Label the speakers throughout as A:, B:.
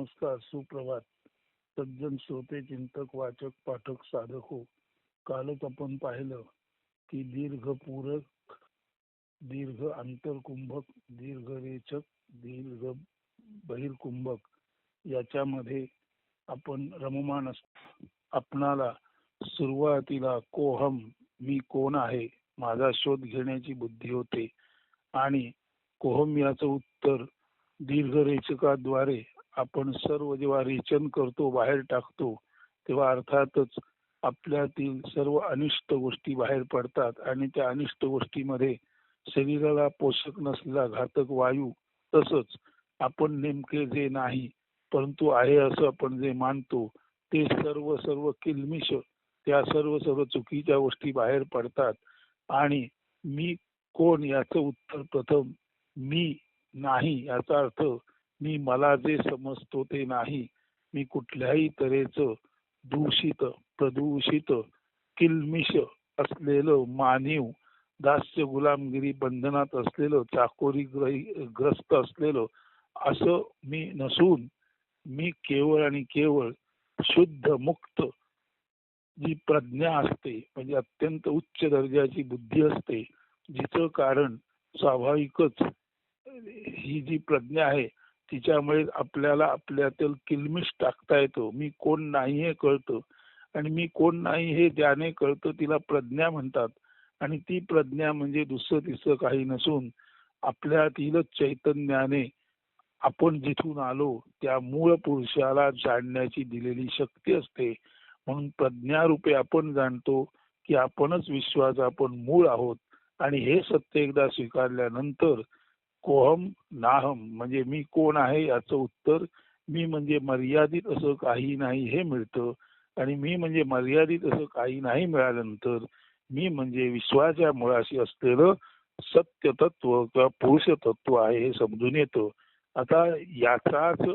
A: नमस्कार सुप्रभात. सज्जन श्रोते चिंतक वाचक पाठक साधक हो. कालच आपण पाहिलं की दीर्घ पूरक दीर्घ आंतरकुंभक दीर्घ रेचक दीर्घ बहिर्कुंभक याच्यामध्ये आपण रममान असतो. आपणाला सुरुवातीला कोहम मी कोण आहे माझा शोध घेण्याची बुद्धी होते. आणि कोहम याचं उत्तर दीर्घ रेचकाद्वारे आपण सर्व जेव्हा रेचन करतो बाहेर टाकतो तेव्हा अर्थातच आपल्यातील सर्व अनिष्ट गोष्टी बाहेर पडतात आणि त्या अनिष्ट गोष्टीमध्ये शरीराला पोषक नसलेला घातक वायू तसंच आपण नेमके जे नाही परंतु आहे असं आपण जे मानतो ते सर्व सर्व किलमिश त्या सर्व सर्व चुकीच्या गोष्टी बाहेर पडतात. आणि मी कोण याचं उत्तर प्रथम मी नाही याचा अर्थ मी मला जे समजतो ते नाही. मी कुठल्याही तऱ्हेचं दूषित प्रदूषित किलमिश असलेलं मानीव दास्य गुलामगिरी बंधनात असलेलं चाकोरी ग्रस्त असलेलं असं मी नसून मी केवळ आणि केवळ शुद्ध मुक्त जी प्रज्ञा असते म्हणजे अत्यंत उच्च दर्जाची बुद्धी असते जिचं कारण स्वाभाविकच ही जी प्रज्ञा आहे तिच्यामुळे आपल्याला आपल्यातील किलमिश टाकता येतो. मी कोण नाही हे कळतं. आणि मी कोण नाही हे ज्याने कळतं तिला प्रज्ञा म्हणतात. आणि ती प्रज्ञा म्हणजे दुसरं तिसरं काही नसून आपल्यातील चैतन्याने आपण जिथून आलो त्या मूळ पुरुषाला जाणण्याची दिलेली शक्ती असते. म्हणून प्रज्ञारूपे आपण जाणतो की आपणच विश्वाचा आपण मूळ आहोत. आणि हे सत्य एकदा स्वीकारल्यानंतर कोहम नाहम म्हणजे मी कोण आहे याचं उत्तर मी म्हणजे मर्यादित असं काही नाही हे मिळतं. आणि मी म्हणजे मर्यादित असं काही नाही मिळाल्यानंतर मी म्हणजे विश्वाच्या मुळाशी असलेलं सत्य तत्व किंवा पुरुष तत्व आहे हे समजून येतं. आता याचाच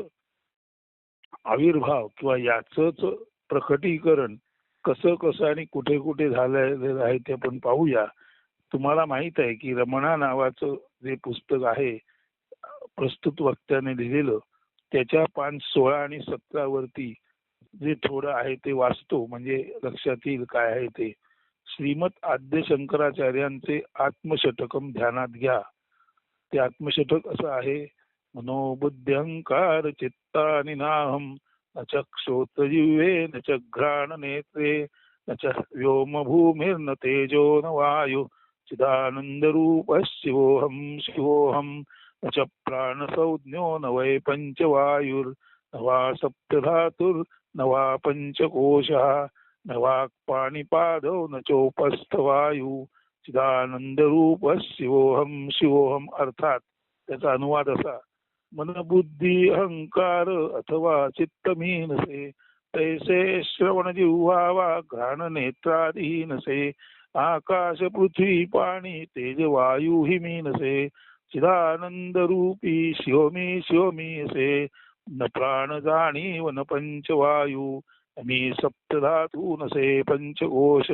A: आविर्भाव किंवा याचंच प्रकटीकरण कसं कसं आणि कुठे कुठे झालेलं आहे ते आपण पाहूया. तुम्हाला माहीत आहे की रमणा नावाचं जे पुस्तक आहे प्रस्तुत वक्त्याने लिहिलेलं त्याच्या पान सोळा आणि सतरा वरती जे थोडं आहे ते वाचतो म्हणजे लक्षात येईल काय आहे ते. श्रीमत आद्य शंकराचार्यांचे आत्मशतकम ध्यानात घ्या. ते आत्मशतक असं आहे मनोबुद्ध्यंकार चित्ता नाहम न च क्षोत्रजिवे न च घ्राण नेत्रे न च व्योम भूमिर्न तेजो न वायू चिदानंद शिवोऽहं शिवोऽहं न च प्राणसंज्ञो न वै पञ्चवायुर्न वा सप्तधातुर्न वा पञ्चकोशः न वाक्पाणिपादौ न चोपस्थवायु। चिदानंद शिवोऽहं शिवोहम अर्थात त्याचा अनुवाद असा। मनबुद्धी अहंकार अथवा चित्तमीनसे तैसे श्रवणजिव्हा वा घ्राणनेत्राधीनसे आकाश पृथ्वी पाणी तेज वायू हि मीनसे चिदानंद रूपी शिवमी शिवमी असे न प्राण जाणीव न पंचवायू मी सप्तधातू नसे पंचकोश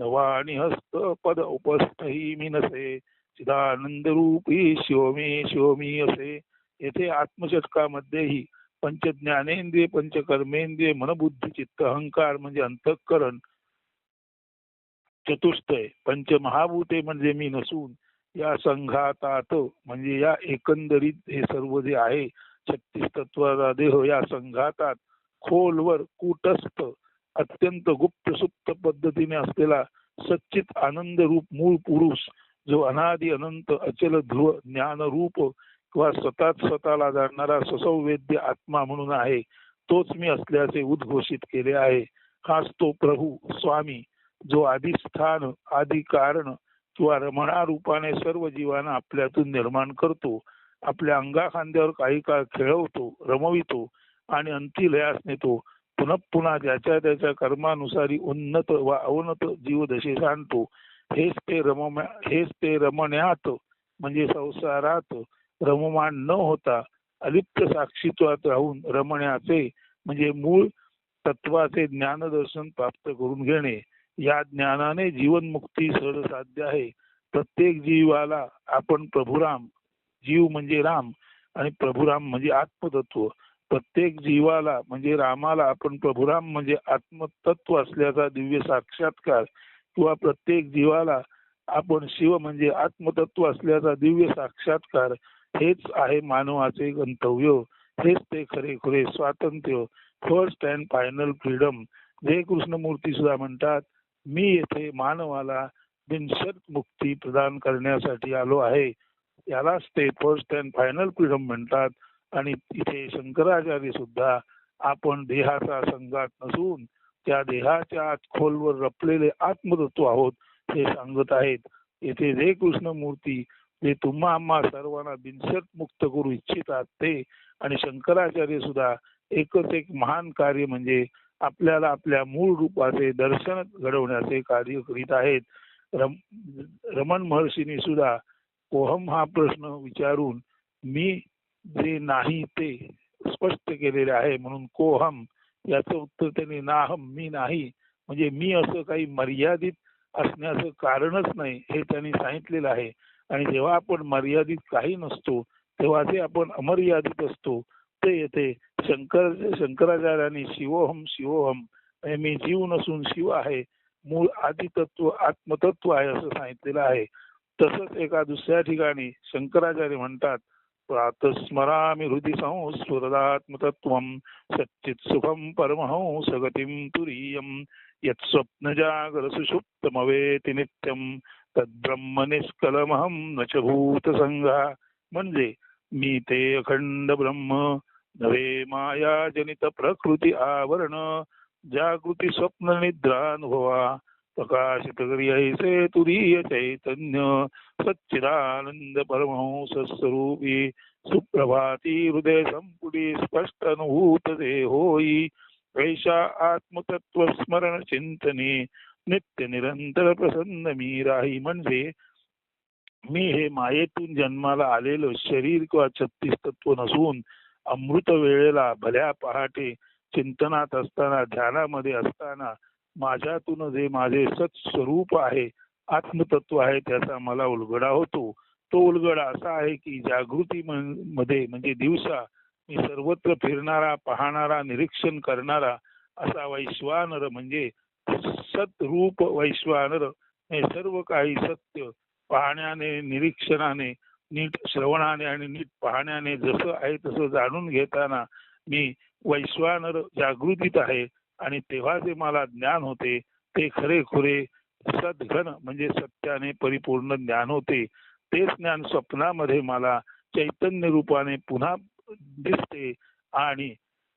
A: नवाणी हस्त पद उपस्थही मिनसे चिदानंद रूपी शिवमी शिवमी असे. येथे आत्मशतकामध्येही पंचज्ञानेंद्रिय पंचकर्मेंद्रिय मनबुद्धी चित्त अहंकार म्हणजे अंतःकरण चतुष्टय पंचमहाभूते म्हणजे मी नसून या संघातात म्हणजे या एकंदरीत हे सर्व जे आहे छत्तीस तत्वाचा देह या संघातात खोलवर कुटस्थ अत्यंत गुप्त सुप्त पद्धतीने असलेला सच्चित आनंद रूप मूळ पुरुष जो अनादि अनंत अचल ध्रुव ज्ञान रूप किंवा स्वतःच स्वतःला जाणणारा ससंवेद्य आत्मा म्हणून आहे तोच मी असल्याचे उद्घोषित केले आहे. हाच तो प्रभू स्वामी जो आधी स्थान आदी कारण किंवा रमणा रूपाने सर्व जीवांना आपल्यातून निर्माण करतो आपल्या अंगा खांद्यावर काही काळ खेळवतो रमवितो आणि अंती लयास नेतो. पुनः पुन्हा ज्याच्या त्याच्या कर्मानुसारी उन्नत व अवनत जीवदशेस आणतो हेच ते रम हेच ते रमण्यात म्हणजे संसारात रममान न होता अलिप्त साक्षीत्वात राहून रमण्याचे म्हणजे मूळ तत्वाचे ज्ञानदर्शन प्राप्त करून घेणे. या ज्ञानाने जीवनमुक्ती सहज साध्य आहे. प्रत्येक जीवाला आपण प्रभुराम जीव म्हणजे राम आणि प्रभुराम म्हणजे आत्मतत्व. प्रत्येक जीवाला म्हणजे रामाला आपण प्रभुराम म्हणजे आत्मतत्व असल्याचा दिव्य साक्षात्कार किंवा प्रत्येक जीवाला आपण शिव म्हणजे आत्मतत्व असल्याचा दिव्य साक्षात्कार हेच आहे मानवाचे गंतव्य. हेच ते खरे खरे स्वातंत्र्य. फर्स्ट अँड फायनल फ्रीडम जे कृष्णमूर्ती सुद्धा म्हणतात मी येथे मानवाला बिनशर्त मुक्ती प्रदान करण्यासाठी आलो आहे. यालाच ते फर्स्ट अँड फायनल फ्रीडम म्हणतात. आणि इथे शंकराचार्य सुद्धा आपण देहाचा संघात नसून त्या देहाच्या आत खोलवर रपलेले आत्मतत्व आहोत हे सांगत आहेत. येथे जे कृष्ण मूर्ती जे तुम्हा आम्हा सर्वांना बिनशर्त मुक्त करू इच्छितात ते आणि शंकराचार्य सुद्धा एकच एक महान कार्य म्हणजे आपल्याला आपल्या मूळ रूपाचे दर्शन घडवण्याचे कार्य करीत आहेत. रम रमण महर्षीने सुद्धा कोहम हा प्रश्न विचारून मी जे नाही ते स्पष्ट केलेले आहे म्हणून कोहम याचं उत्तर त्यांनी नाहम मी नाही. म्हणजे मी असं काही मर्यादित असण्याचं कारणच नाही हे त्यांनी सांगितलेलं आहे. आणि जेव्हा आपण मर्यादित काही नसतो तेव्हा जे आपण अमर्यादित असतो ते येते. शंकर शंकराचार्यांनी शिवोहम शिवोहम मी जीव नसून शिव आहे. मूळ आदितत्व आत्मतत्व आहे असं सांगितलेलं आहे. तसंच एका दुसऱ्या ठिकाणी शंकराचार्य म्हणतात प्रातस्मरामि हृदि संस्फुरदात्मतत्व सच्चित सुखम परमहंस गतीम गतिं तुरीयं यत्स्वप्नजागरसुषुप्तमवेति नित्यम तद्ब्रह्म निष्कलमहम न च भूतसंगा म्हणजे मी ते अखंड ब्रह्म नवे माया जनित प्रकृती आवरण जागृती स्वप्न निद्रानुभवा प्रकाशित ऐसे तुरीय चैतन्य सच्चिदानंद परमहंस स्वरूपी सुप्रभाती हृदय संपुटी स्पष्ट अनुभूत देहोई ऐशा आत्मतत्व स्मरण चिंतने नित्य निरंतर प्रसन्न मी राही म्हणजे मी हे मायेतून जन्माला आलेलं शरीर किंवा छत्तीस तत्व नसून अमृत वेळेला भल्या पहाटे चिंतनात असताना ध्यानामध्ये असताना माझ्यातून जे माझे सत स्वरूप आहे आत्मतत्व आहे त्याचा मला उलगडा होतो. तो उलगडा असा आहे की जागृती मध्ये म्हणजे दिवसा मी सर्वत्र फिरणारा पाहणारा निरीक्षण करणारा असा वैश्वानर म्हणजे सतरूप वैश्वानर हे सर्व काही सत्य पाहण्याने निरीक्षणाने नीट श्रवणाने आणि नीट पाहण्याने जसं आहे तसं जाणून घेताना मी वैश्वानर जागृतीत आहे आणि तेव्हा जे मला ज्ञान होते ते खरे खुरे सद्घन म्हणजे सत्याने परिपूर्ण ज्ञान होते. तेच ज्ञान स्वप्नामध्ये मला चैतन्य रूपाने पुन्हा दिसते आणि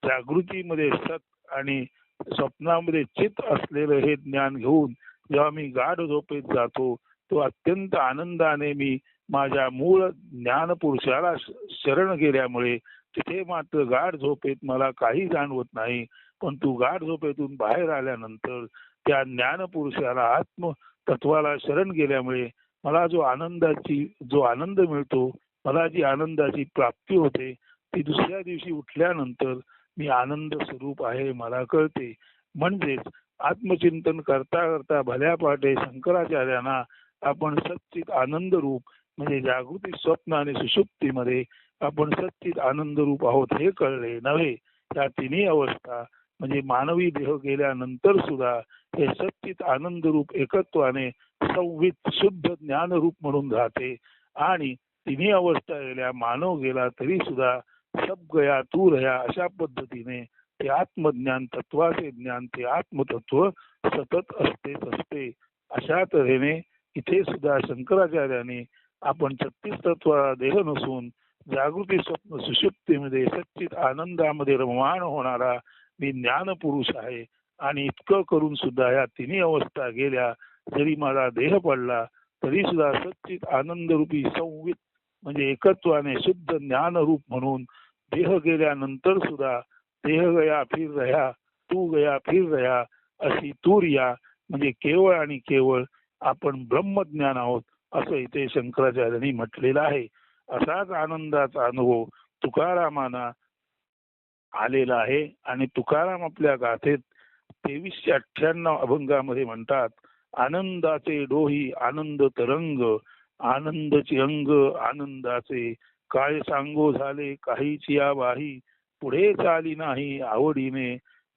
A: जागृतीमध्ये सत आणि स्वप्नामध्ये चित असलेलं हे ज्ञान घेऊन जेव्हा मी गाढ झोपेत जातो तो अत्यंत आनंदाने मी माझ्या मूळ ज्ञानपुरुषाला शरण गेल्यामुळे तिथे मात्र गाढ झोपेत मला काही जाणवत नाही. पण तू गाढ झोपेतून बाहेर आल्यानंतर त्या ज्ञानपुरुषाला आत्म तत्वाला शरण गेल्यामुळे मला जो आनंदाची जो आनंद मिळतो मला जी आनंदाची प्राप्ती होते ती दुसऱ्या दिवशी उठल्यानंतर मी आनंद स्वरूप आहे मला कळते. म्हणजेच आत्मचिंतन करता करता भल्या पहाटे शंकराचार्यांना आपण सच्चित आनंद रूप म्हणजे जागृती स्वप्न आणि सुषुप्तीमध्ये आपण सच्चित आनंद रूप आहोत हे कळले नव्हे. त्या तिन्ही अवस्था म्हणजे मानवी देह गेल्यानंतर सुद्धा हे सच्चित आनंद रूप एकत्वाने संवित शुद्ध ज्ञान रूप म्हणून राहते. आणि तिन्ही अवस्था गेल्या मानव गेला तरी सुद्धा सब गया तू रया अशा पद्धतीने ते आत्मज्ञान तत्वाचे ज्ञान ते आत्मतत्व सतत असतेच असते. अशा तऱ्हेने इथे सुद्धा शंकराचार्याने आपण छत्तीस तत्व देह नसून जागृती स्वप्न सुषुप्तीमध्ये सच्चित आनंदामध्ये रममाण होणारा मी ज्ञान पुरुष आहे. आणि इतकं करून सुद्धा या तिन्ही अवस्था गेल्या जरी माझा देह पडला तरी सुद्धा सच्चित आनंदरूपी संवित म्हणजे एकत्वाने शुद्ध ज्ञान रूप म्हणून देह गेल्यानंतर सुद्धा देह गया फिर रह्या तू गया फिर रह्या अशी तूर्या म्हणजे केवळ आणि केवळ आपण ब्रह्मज्ञान आहोत. असं इथे शंकराचार्यांनी म्हटलेलं आहे. असाच आनंदाचा अनुभव तुकारामाना आलेला आहे. आणि तुकाराम आपल्या गाथेत तेवीसशे अठ्ठ्याण्णव अभंगामध्ये म्हणतात आनंदाचे डोही आनंद तरंग आनंदची अंग आनंदाचे. काय सांगो झाले काहीची या वाही पुढे चाली नाही आवडीने.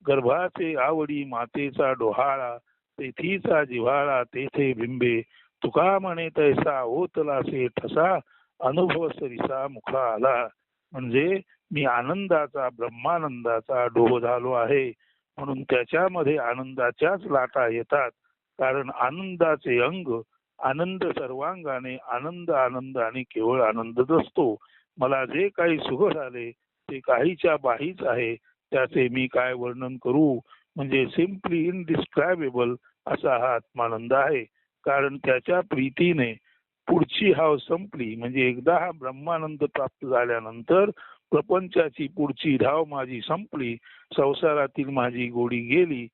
A: गर्भाचे आवडी मातेचा डोहाळा तेथीचा जिव्हाळा तेथे बिंबे. तुका म्हणे तैसा ओतलासे ठसा अनुभव सरिसा मुखा आला म्हणजे मी आनंदाचा ब्रह्मानंदाचा डोह झालो आहे. म्हणून त्याच्यामध्ये आनंदाच्याच लाटा येतात. कारण आनंदाचे अंग आनंद सर्वांगाने आनंद आनंद आणि केवळ आनंदच असतो. मला जे काही सुख झाले ते काहीच्या बाहीच आहे. त्याचे मी काय वर्णन करू? म्हणजे सिम्पली इनडिस्क्रायबेबल असा हा आत्मानंद आहे. कारण त्याच्या प्रीतीने पुढची हाव संपली. म्हणजे एकदा हा ब्रह्मानंद प्राप्त झाल्यानंतर प्रपंचाची पुढची धाव माझी संपली. संसारातील माझी गोडी गेली.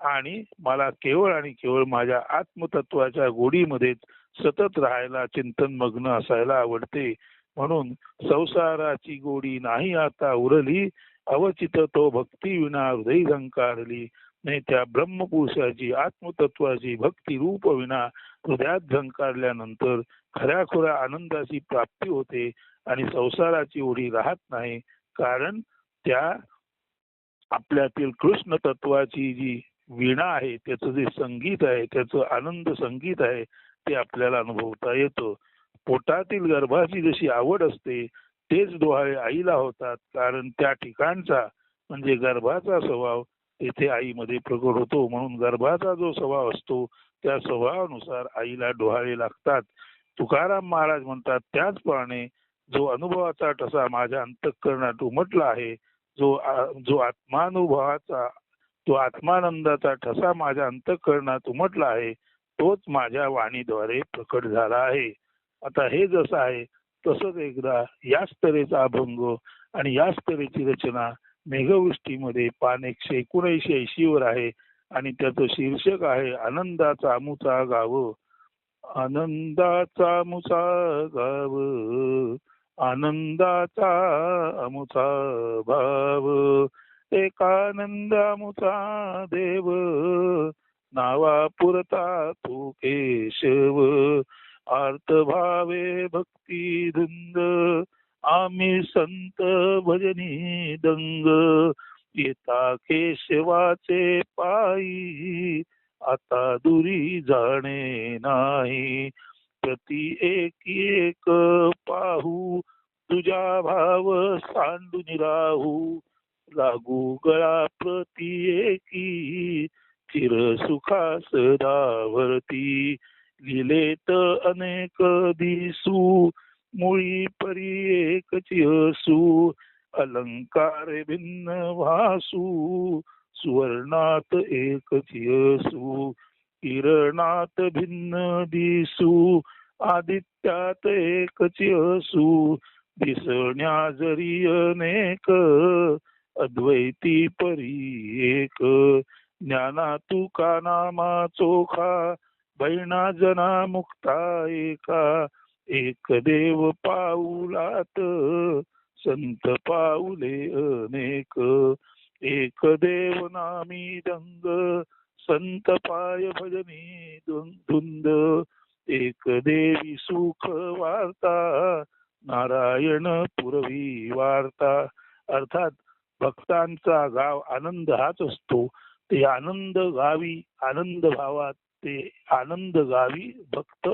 A: आणि मला केवळ आणि केवळ माझ्या आत्मतत्वाच्या गोडीमध्येच सतत राहायला चिंतन मग्न असायला आवडते. म्हणून संसाराची गोडी नाही आता उरली. अवचित तो भक्ती विना हृदय झंकारली. नाही त्या ब्रह्मपुरुषाची आत्मतत्वाची भक्ती रूप विना हृदयात झंकारल्यानंतर खऱ्याखुऱ्या आनंदाची प्राप्ती होते आणि संसाराची ओढी राहत नाही. कारण त्या आपल्यातील कृष्ण तत्वाची जी वीणा आहे त्याचं जे संगीत आहे त्याचं आनंद संगीत आहे ते आपल्याला अनुभवता येतं. पोटातील गर्भाची जशी आवड असते तेच डोहाळे आईला होतात. कारण त्या ठिकाणचा म्हणजे गर्भाचा स्वभाव येथे आईमध्ये प्रकट होतो. म्हणून गर्भाचा जो स्वभाव असतो त्या स्वभावानुसार आईला डोहाळे लागतात. तुकाराम महाराज म्हणतात त्याचप्रमाणे जो अनुभवाचा ठसा माझ्या अंतःकरणात उमटला आहे जो जो आत्मानुभवाचा तो आत्मानंदाचा ठसा माझ्या अंतःकरणात उमटला आहे तोच माझ्या वाणीद्वारे प्रकट झाला आहे. आता हे जसं आहे तसंच एकदा याच तऱ्हेचा अभंग आणि याच तऱ्हेची रचना मेघवृष्टीमध्ये पान एकशे एकोणऐंशी ऐंशी वर आहे आणि त्याचं शीर्षक आहे आनंदाचा मुचा गाव. आनंदाचा मुचा गाव. आनंदाचा अमुचा भाव. एकानंदामुचा देव. नावा पुरता तू केशव. आर्त भावे भक्ती धुंद. आम्ही संत भजनी दंग. येता केशवाचे पायी. आता दुरी जाणे नाही. प्रति एक एक पाहू. तुझा भाव सांडून राहू. लागू गळा प्रति एकी. चिर सुखा सदावरती लिलेत अनेक दिसू मुळी परी एकची असू अलंकार भिन्न भासू सुवर्णात एकची असू किरणात भिन्न दिसू आदित्यात एकची असू दिसण्या जरी अनेक अद्वैती परी एक. ज्ञाना तू का नामा चोखा बैणा जना मुक्ता एका एक देव पाऊलात संत पाऊले अनेक. एक देव नामी दंग संत पाय भजनी धुंद. एक देवी सुख वार्ता नारायण पुरवी वार्ता. अर्थात भक्तांचा गाव आनंद हाच असतो. ते आनंद गावी आनंद भावात ते आनंद गावी भक्त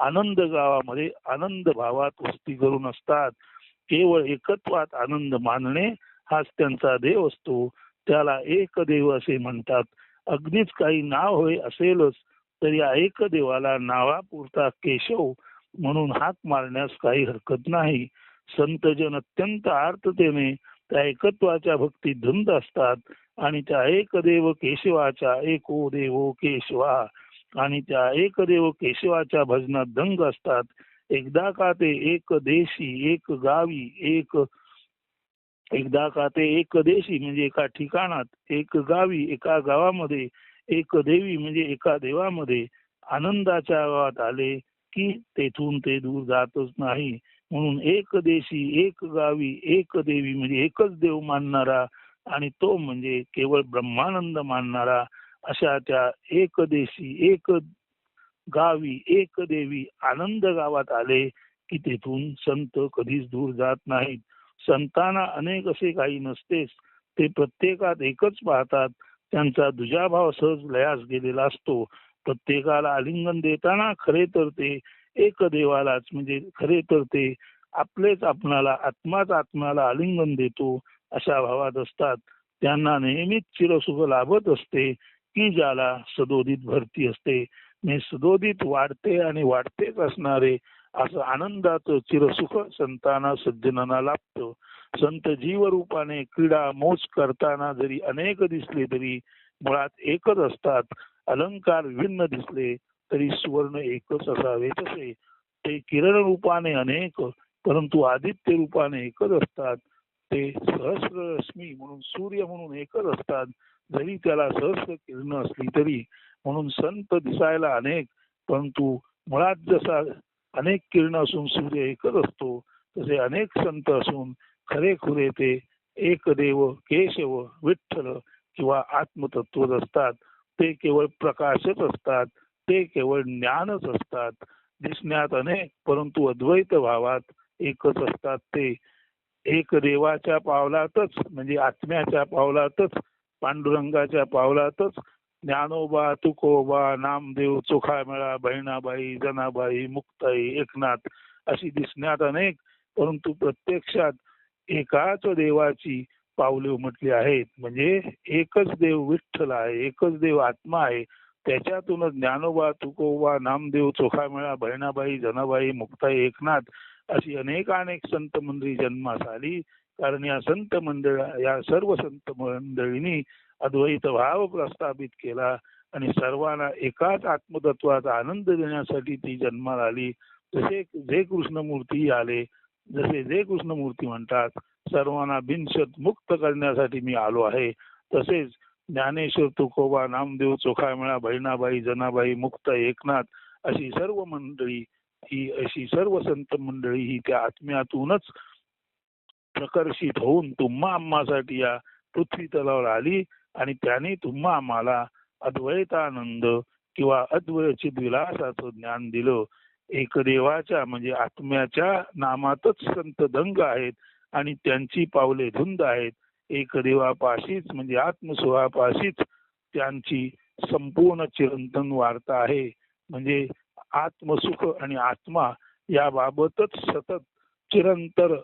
A: आनंद गावामध्ये आनंद भावात वस्ती करून असतात. केवळ एकत्वात आनंद मानणे हाच त्यांचा देव असतो. त्याला एक देव असे म्हणतात. अगदीच काही नाव होय असेलच तर या एक देवाला नावापुरता केशव म्हणून हाक मारण्यास काही हरकत नाही. संतजन अत्यंत आर्ततेने त्या एकत्वाच्या भक्तीत धुंद असतात आणि त्या एकदेव केशवाच्या एको देवो केशवा. आणि त्या एकदेव केशवाच्या भजनात दंग असतात. एकदा का ते एक देशी एक गावी एक एकदा का ते एक देशी म्हणजे एका ठिकाणात एक गावी एका गावामध्ये एक देवी म्हणजे एका देवामध्ये आनंदाच्या गावात आले की तेथून ते दूर जातच नाही. म्हणून एक देशी एक गावी एक देवी म्हणजे एकच देव मानणारा आणि तो म्हणजे केवळ ब्रह्मानंद मानणारा अशा त्या एक देशी एक गावी एक देवी आनंद गावात आले की तेथून संत कधीच दूर जात नाहीत. संतांना अनेक असे काही नसतेच. ते प्रत्येकात एकच पाहतात. त्यांचा दुजाभाव सहज लयास गेलेला असतो. प्रत्येकाला आलिंगन देताना खरे तर ते एक देवालाच म्हणजे खरे तर ते आपलेच आपणाला आत्माच आत्म्याला आलिंगन देतो अशा भावात असतात. त्यांना नेहमीच चिरसुख लाभत असते. की ज्याला सदोदित भरती असते. मी सदोदित वाढते आणि वाढतेच असणारे असं आनंदाचं चिरसुख संतांना सज्जनांना लाभतं. संत जीवरूपाने क्रीडा मोज करताना जरी अनेक दिसले तरी मुळात एकच असतात. अलंकार भिन्न दिसले तरी सुवर्ण एकच असावे तसे. ते किरण रूपाने अनेक परंतु आदित्य रूपाने एकच असतात. ते सहस्र रश्मी म्हणून सूर्य म्हणून एकच असतात. जरी त्याला सहस्र किरण असली तरी म्हणून संत दिसायला अनेक परंतु मुळात जसा अनेक किरण असून सूर्य एकच असतो तसे अनेक संत असून खरे खुरे ते एक देव केशव विठ्ठल किंवा आत्मतत्व असतात. ते केवळ प्रकाशच असतात ते केवळ ज्ञानच असतात. दिसण्यात अनेक परंतु अद्वैत भावात एकच असतात ते. एक देवाच्या पावलातच म्हणजे आत्म्याच्या पावलातच पांडुरंगाच्या पावलातच ज्ञानोबा तुकोबा नामदेव चोखामेळा बहिणाबाई जनाबाई मुक्ताई एकनाथ अशी दिसण्यात अनेक परंतु प्रत्यक्षात एकाच देवाची पावले उमटली आहेत. म्हणजे एकच देव विठ्ठल आहे एकच देव आत्मा आहे. त्याच्यातूनच ज्ञानोबा तुकोबा नामदेव चोखामेळा बहिणाबाई जनाबाई मुक्ताई एकनाथ अशी अनेकानेक संत मंडळी जन्मास आली. कारण या संत मंडळ या सर्व संत मंडळींनी अद्वैत भाव प्रस्थापित केला आणि सर्वांना एकाच आत्मतत्वाचा आनंद देण्यासाठी ती जन्माला आली. जसे जे कृष्णमूर्ती आले जसे जे कृष्णमूर्ती म्हणतात सर्वांना बिनशत मुक्त करण्यासाठी मी आलो आहे. तसेच ज्ञानेश्वर तुकोबा नामदेव चोखामेळा बहिणाबाई जनाबाई मुक्त एकनाथ अशी सर्व मंडळी ही अशी सर्व संत मंडळी ही त्या आत्म्यातूनच प्रकर्षित होऊन तुम्हा आम्हासाठी या पृथ्वी तलावर आली आणि त्याने तुम्हा आम्हाला अद्वैतानंद किंवा अद्वैचित विलासाचं ज्ञान दिलं. एक देवाच्या म्हणजे आत्म्याच्या नामातच संत दंग आहेत आणि त्यांची पावले धुंद आहेत. एक देवापाशीच म्हणजे आत्मस्वभापाशीच त्यांची संपूर्ण चिरंतन वार्ता आहे. म्हणजे आत्मसुख आणि आत्मा याबाबतच सतत चिरंतर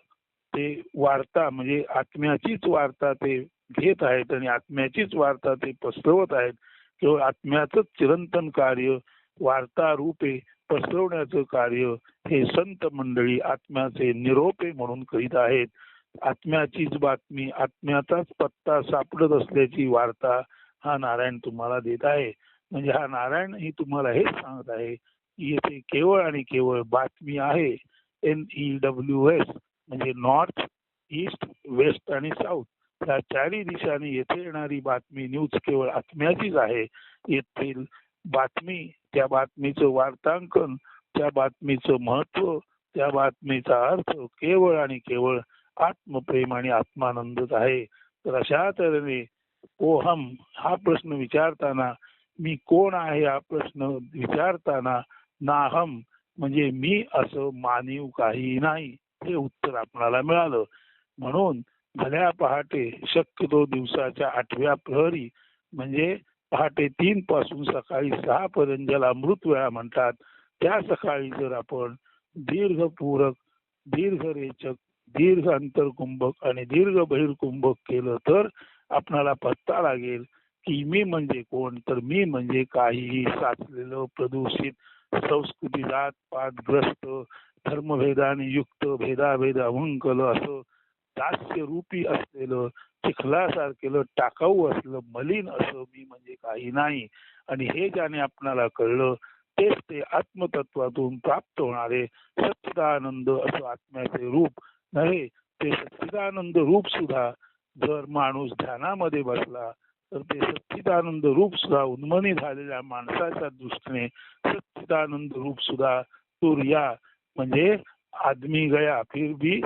A: ते वार्ता म्हणजे आत्म्याचीच वार्ता ते घेत आहेत आणि आत्म्याचीच वार्ता ते पसरवत आहेत. केवळ आत्म्याच चिरंतन कार्य वार्ता रूपे पसरवण्याचं कार्य हे संत मंडळी आत्म्याचे निरोपे म्हणून करीत आहेत. आत्म्याचीच बातमी आत्म्याचाच पत्ता सापडत असल्याची वार्ता हा नारायण तुम्हाला देत आहे. म्हणजे हा नारायण ही तुम्हाला हेच सांगत आहे की येथे केवळ आणि केवळ बातमी आहे. एन ई डब्ल्यू एस म्हणजे नॉर्थ ईस्ट वेस्ट आणि साऊथ या चारही दिशांनी येथे येणारी बातमी न्यूज केवळ आत्म्याचीच आहे. येथील बातमी त्या बातमीचं वार्तांकन त्या बातमीचं महत्त्व त्या बातमीचा अर्थ केवळ आणि केवळ आत्मप्रेम आणि आत्मानंदच आहे. तर अशा तऱ्हेने ओहम हा प्रश्न विचारताना मी कोण आहे हा प्रश्न विचारताना नाहम म्हणजे मी असं मानीव काही नाही. हे उत्तर आपणाला मिळालं. म्हणून भल्या पहाटे शक्यतो दिवसाच्या आठव्या प्रहरी म्हणजे पहाटे तीन पासून सकाळी सहा पर्यंत ज्याला मृत वेळा म्हणतात त्या सकाळी जर आपण दीर्घ पूरक दीर्घ रेचक दीर्घ अंतरकुंभक आणि दीर्घ बहिर्कुंभक केलं तर आपणाला पत्ता लागेल की मी म्हणजे कोण? तर मी म्हणजे काहीही साचलेलं प्रदूषित संस्कृती जात पातग्रस्त धर्मभेदाने युक्त भेदाभेद अभंकल असं दास्य रूपी असलेलं चिखलासारखेलं टाकाऊ असलं मलिन असं मी म्हणजे काही नाही. आणि हे ज्याने आपणाला कळलं तेच ते आत्मतत्वातून प्राप्त होणारे सच्चिदानंद असं आत्म्याचे रूप. नव्हे ते सच्चिदानंद रूप सुद्धा जर माणूस ध्यानामध्ये बसला तर ते सच्चिदानंद रूप सुद्धा उन्मनी झालेल्या माणसाच्या दृष्टीने सच्चिदानंद रूप सुद्धा तुर्या म्हणजे आदमी गया फिर भी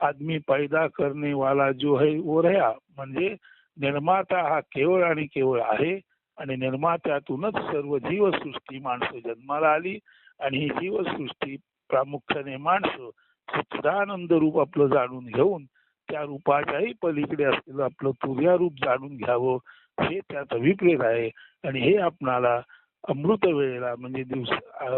A: आदमी पैदा करणे वाला जो है वो रहा. म्हणजे निर्माता हा केवळ आणि केवळ आहे आणि निर्मात्यातूनच सर्व जीवसृष्टी माणसं जन्माला आली आणि ही जीवसृष्टी प्रामुख्याने माणसं सच्चिदानंद रूप आपलं जाणून घेऊन त्या रूपाच्याही पलीकडे असलेलं आपलं तुर्या रूप जाणून घ्यावं हे त्यात अभिप्रेत आहे. आणि हे आपणाला अमृत वेळेला म्हणजे दिवस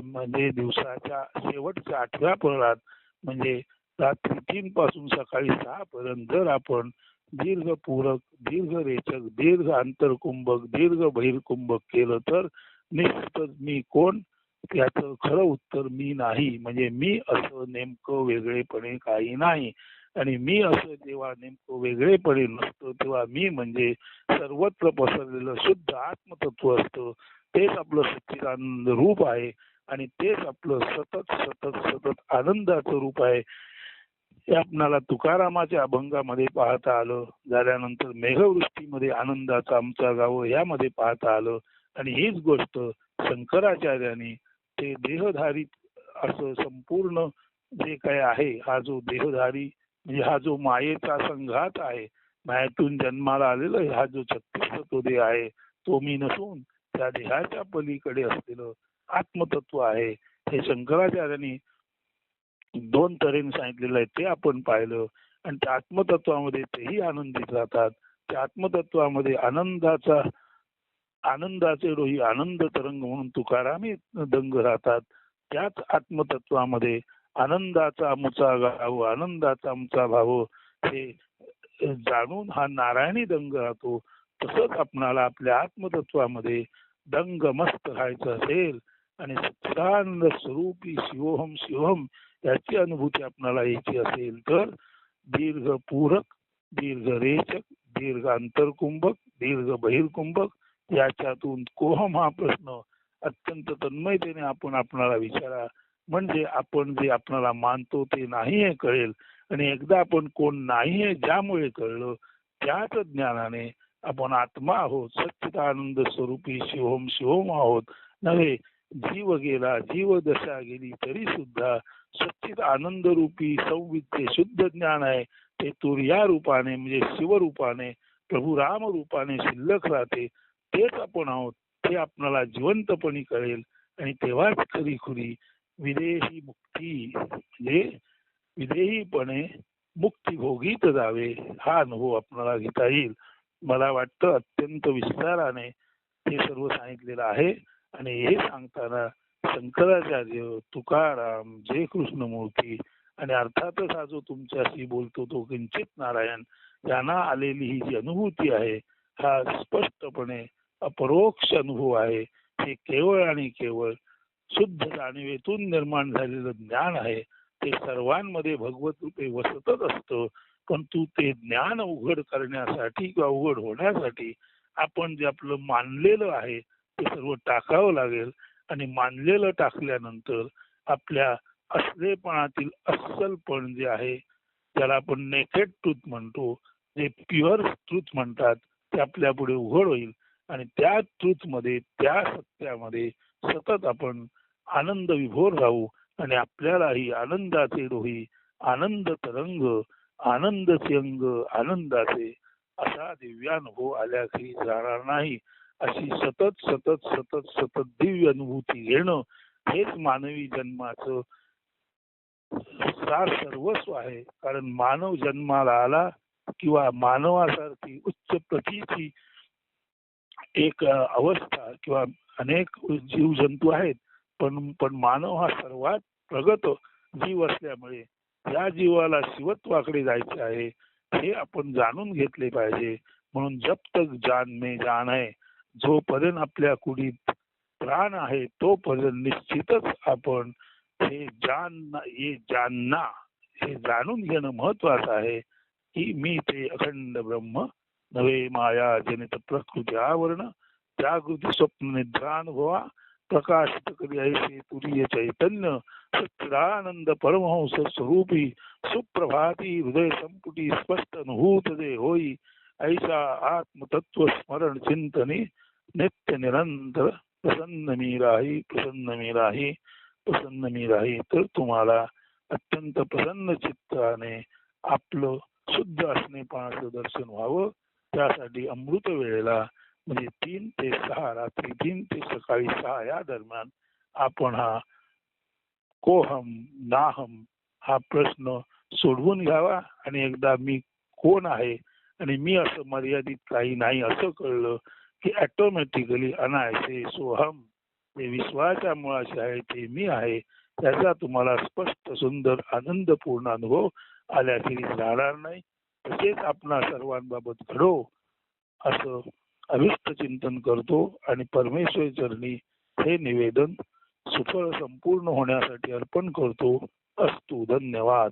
A: म्हणजे दिवसाच्या शेवटच्या अठरा प्रहरात म्हणजे रात्री तीन पासून सकाळी सहा पर्यंत जर आपण दीर्घ पूरक दीर्घ रेचक दीर्घ आंतरकुंभक दीर्घ बहिर्कुंभक केलं तर निश्चितच मी कोण? त्याचं खरं उत्तर मी नाही. म्हणजे मी असं नेमकं वेगळेपणे काही नाही. आणि मी असं जेव्हा नेमकं वेगळेपणे नसतो तेव्हा मी म्हणजे सर्वत्र पसरलेलं शुद्ध आत्मतत्व असतं. तेच आपलं सच्चिदानंद रूप आहे आणि तेच आपलं सतत सतत सतत आनंदाचं रूप आहे. हे आपणाला तुकारामाच्या अभंगामध्ये पाहता आलं झाल्यानंतर मेघवृष्टीमध्ये आनंदाचा आमचा गाव यामध्ये पाहता आलं. आणि हीच गोष्ट शंकराचार्याने ते देहधारी असं संपूर्ण जे काय आहे हा जो देहधारी म्हणजे हा जो मायेचा संघात आहे मायातून जन्माला आलेला हा जो छत्तीस तो देह आहे तो मी नसून त्या देहाच्या पलीकडे असलेलं आत्मतत्व आहे हे शंकराचार्यांनी दोन तऱ्हेने सांगितलेलं आहे ते आपण पाहिलं. आणि त्या आत्मतत्वामध्ये तेही आनंदित राहतात. त्या आत्मतत्वामध्ये आनंदाचा आनंदाचे रोही आनंद तरंग म्हणून तुकारामी दंग राहतात. त्याच आत्मतत्वामध्ये आनंदाचा आमचा गाव आनंदाचा आमचा भाव हे जाणून हा नारायणी दंग राहतो. तसंच आपणाला आपल्या आत्मतत्वामध्ये दंग मस्त राहायचं असेल आणि सच्चिदानंद स्वरूपी शिवोहम शिवम याची अनुभूती आपणाला यायची असेल तर दीर्घ पूरक दीर्घ रेचक दीर्घ आंतरकुंभक दीर्घ बहिर्कुंभक याच्यातून कोहम हा प्रश्न अत्यंत तन्मयतेने आपण आपणाला विचारा. म्हणजे आपण जे आपणाला मानतो ते नाही हे कळेल आणि एकदा आपण कोण नाही हे ज्यामुळे कळलं त्याच ज्ञानाने आपण आत्मा आहोत सच्चिदानंद स्वरूपी शिवम शिवम आहोत. नव्हे जीव गेला जीव दशा गेली तरी सुद्धा सच्चित आनंद रूपी संवित्ते शुद्ध ज्ञान आहे. ते तुर्या रूपाने म्हणजे शिवरूपाने प्रभू राम रूपाने शिल्लक राहते. तेच आपण आहोत ते आपणाला जिवंतपणी कळेल. आणि तेव्हाच खरी खुरी विदेही मुक्ती म्हणजे विदेहीपणे मुक्ती भोगीत जावे हा अनुभव आपणाला घेता येईल. मला वाटतं अत्यंत विस्ताराने हे सर्व सांगितलेलं आहे. आणि हे सांगताना शंकराचार्य तुकाराम जय कृष्णमूर्ती आणि अर्थातच हा जो तुमच्याशी बोलतो तो किंचित नारायण यांना आलेली ही जी अनुभूती आहे हा स्पष्टपणे अपरोक्ष अनुभव आहे. हे केवळ आणि केवळ शुद्ध जाणीवेतून निर्माण झालेलं ज्ञान आहे. ते सर्वांमध्ये भगवत रूपे वसतच असतं. परंतु ते ज्ञान उघड करण्यासाठी किंवा उघड होण्यासाठी आपण जे आपलं मानलेलं आहे ते सर्व टाकावं लागेल. आणि मानलेलं टाकल्यानंतर आपल्या असलेपणातील अस्सलपण जे आहे ज्याला आपण नेकेड ट्रूथ म्हणतो जे प्युअर ट्रूथ म्हणतात ते आपल्या पुढे उघड होईल. आणि त्या ट्रूथमध्ये त्या सत्यामध्ये सतत आपण आनंद विभोर राहू. आणि आपल्यालाही आनंदाचे डोही आनंद तरंग आनंदचे अंग आनंदाचे असा दिव्यानुभव आल्याखेरी जाणार नाही. अशी सतत सतत सतत सतत दिव्य अनुभूती घेणं हेच मानवी जन्माचं सार सर्वस्व आहे. कारण मानव जन्माला आला किंवा मानवासारखी उच्च प्रतीची एक अवस्था किंवा अनेक जीव जंतू आहेत. पण पण मानव हा सर्वात प्रगत जीव असल्यामुळे या जीवाला शिवत्वाकडे जायचे आहे हे आपण जाणून घेतले पाहिजे. म्हणून जप तक जान मे जाण आहे. जोपर्यंत आपल्या कुडीत प्राण आहे तोपर्यंत निश्चितच आपण हे जान हे जानना हे जाणून घेणं महत्वाचं आहे की मी ते अखंड ब्रह्म नवे माया जनित प्रकृती आवरण जागृती स्वप्न निद्रानुभवा प्रकाशित करी ऐसे तुरीय चैतन्य सच्चिदानंद परमहंस स्वरूपी सुप्रभाती हृदय संपुटी स्पष्ट अनुभूत दे होई ऐसा आत्मतत्व स्मरण चिंतने नित्य निरंतर प्रसन्न मी राही प्रसन्न मी राही प्रसन्न मी राही तर तुम्हाला अत्यंत प्रसन्न चित्ताने आपलं शुद्ध असणे असणेपणाचं दर्शन व्हावं. त्यासाठी अमृत वेळेला म्हणजे तीन ते सहा रात्री तीन ते सकाळी सहा या दरम्यान आपण हा कोहम नाहम हा प्रश्न सोडवून घ्यावा आणि एकदा मी कोण आहे आणि मी असं मर्यादित काही नाही असं कळलं की ऑटोमॅटिकली अनायसे सोहम ते विश्वाच्या मुळाशी आहे ते मी आहे त्याचा तुम्हाला स्पष्ट सुंदर आनंदपूर्ण अनुभव आल्याखेरीज राहणार नाही. तसेच आपणा सर्वांबाबत घडो असं अभिष्ट चिंतन करतो आणि परमेश्वर चरणी हे निवेदन सुफळ संपूर्ण होण्यासाठी अर्पण करतो. असतो धन्यवाद.